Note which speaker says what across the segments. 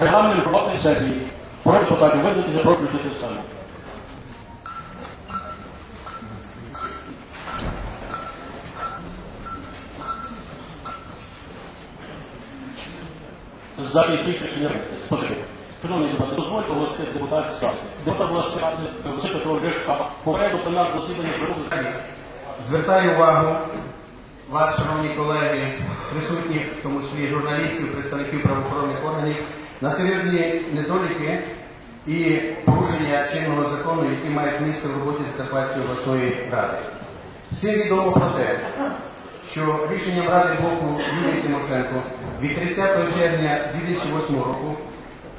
Speaker 1: Регламент роботи сесії. Прошу депутатів визначитися, прошу включити в сторону. За всіх рішення позитив. Шановні депутати, дозвольте оголосити депутатський статус. Депутат оголосити Василь Петро Гришка попереду пленарного засідання Верховної
Speaker 2: Звертаю увагу вас, шановні колеги, присутніх, в тому числі журналістів, представників правоохоронних органів, на серйозні недоліки і порушення чинного закону, які мають місце в роботі Закарпатської обласної ради. Всім відомо про те, що рішенням Ради боку Юлії Тимошенко від 30 червня 2008 року,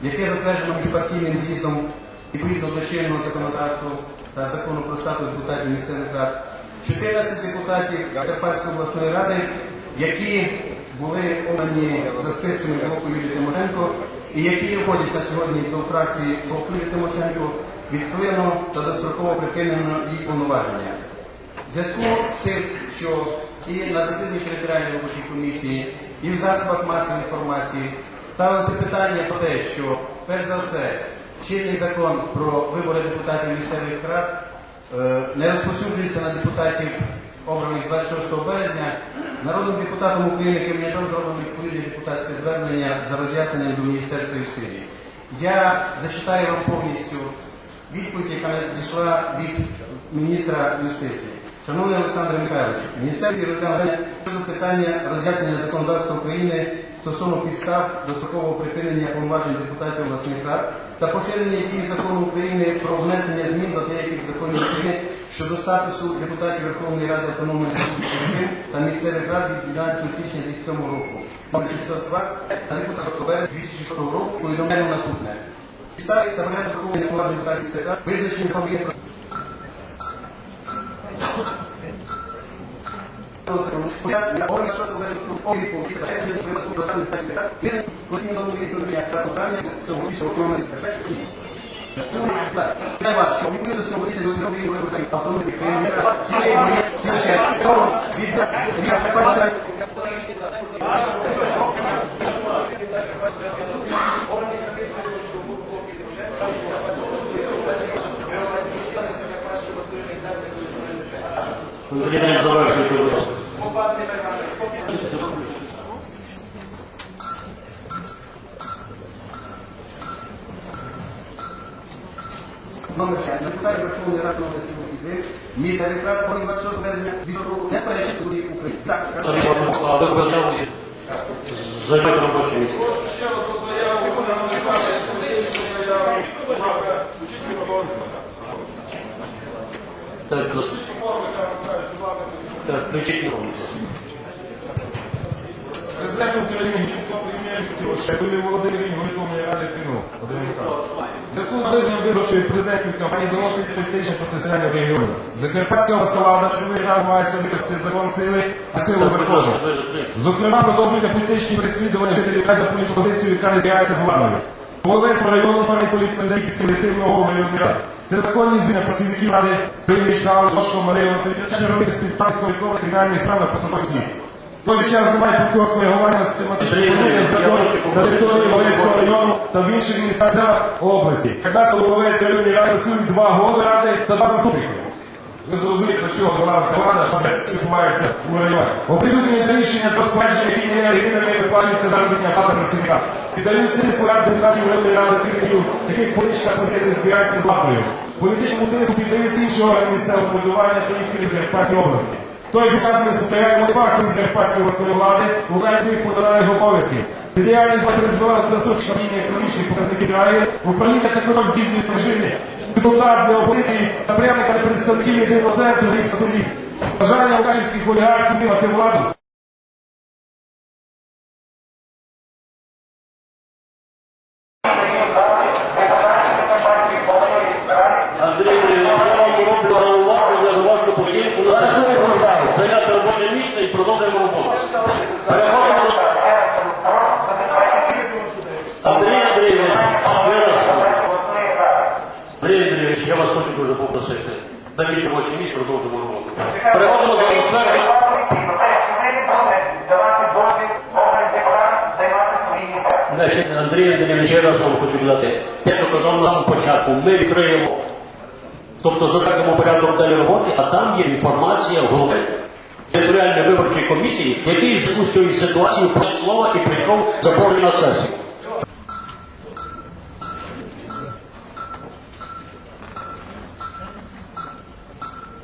Speaker 2: яке затверджено міжпартійним з'їздом відповідно до чинного законодавства та закону про статус депутатів місцевих рад, 14 депутатів Карпатської обласної ради, які були обрані за списками блоку Юлії Тимошенко і які входять на сьогодні до фракції блоку Юлії Тимошенко, відклено та достроково припинено її повноваження. В зв'язку з тим, що і на засіданні територіальної робочої комісії, і в засобах масової інформації ставилося питання про те, що перш за все чинний закон про вибори депутатів місцевих рад е, не розповсюджується на депутатів, обраних 26 березня. Народним депутатом України Кремлячом зроблено відповідне депутатське звернення за роз'ясненням до Міністерства юстиції. Я зачитаю вам повністю відповідь, яка надійшла від міністра юстиції. Шановний Олександр Михайлович, Міністерство щодо питання роз'яснення законодавства України стосовно підстав дострокового припинення повноважень депутатів обласних рад та поширення дії закону України про внесення змін до деяких законів України щодо статусу депутатів Верховної Ради Автономної Республіки та місцевих рад від 12 січня 2007 року. Номер 602 та депутата березня 2006 року повідомляємо наступне. Підстави та порядок враховування повноважень депутатів місцевих рад визначені підприємства, він постійно що відповідно з цього місця до Номер 6. Депутатів Верховної Ради номер 7 Місцевий рад, понад 26 березня 2000 року, не сперечить тоді України. Так.
Speaker 1: Займайте робоче місце. Так, так, включіть мікрофон.
Speaker 3: Президент України чітко прийняє Шепелі Володимир Верховної Ради Кину. Зв'язку з наближенням виборчої президентської кампанії залишились політичне протистояння в регіоні. Закарпатська обласна влада черговий раз намагається використати закон сили, а силу верховну. Зокрема, продовжуються політичні переслідування жителів за політичну позицію, яка не збігається з владою. Волинського району пані політведей підтримативного районної ради. Це законні зміни працівників ради Приймічна, Зошко, Марія, чергових підстав своїх кримінальних справ на посадових той час немає прокурорського реагування на систематичні закону на території Волинського району та в інших містах області. У Волинській районній раді працюють два голови ради та два заступники. Ви зрозумієте, до чого була ця влада, що відбувається у районі. Оприлюднені рішення про складження рішення єдиними виплачується заробітня плата працівника. Піддають ці поряд депутатів районної ради керівників, яких політична позиція збирається з владою. Політичному тиску піддають інші органи місцевого самоврядування та їх керівники Карпатської області. В той же час ми спостерігаємо факти з Карпатської обласної влади в своїх функціональних обов'язків. Бездіяльність влади призвела до насущення економічних показників країни, управління також здійснюють режимі депутат для опозиції та прямника представників єдиного центру рік століть. Бажання українських олігархів мати владу.
Speaker 1: Андрій Андрійович, я вам роблю зауваження за вашу поведінку на сесії. Зайняти робоче місце і продовжуємо роботу. Переходимо до... Андрій Андрійович, ще раз. Андрій Андрійович, я вас хочу дуже попросити. Займіть робоче місце, продовжимо роботу. Переходимо до. Не, Значить, Андрій ще раз вам хочу дати. Те, що казав на самому початку, ми відкриємо, тобто затвердимо порядок далі роботи, а там є інформація голови територіальної виборчої комісії, який в зв'язку з цією ситуацією про слово і прийшов запрошений на сесію.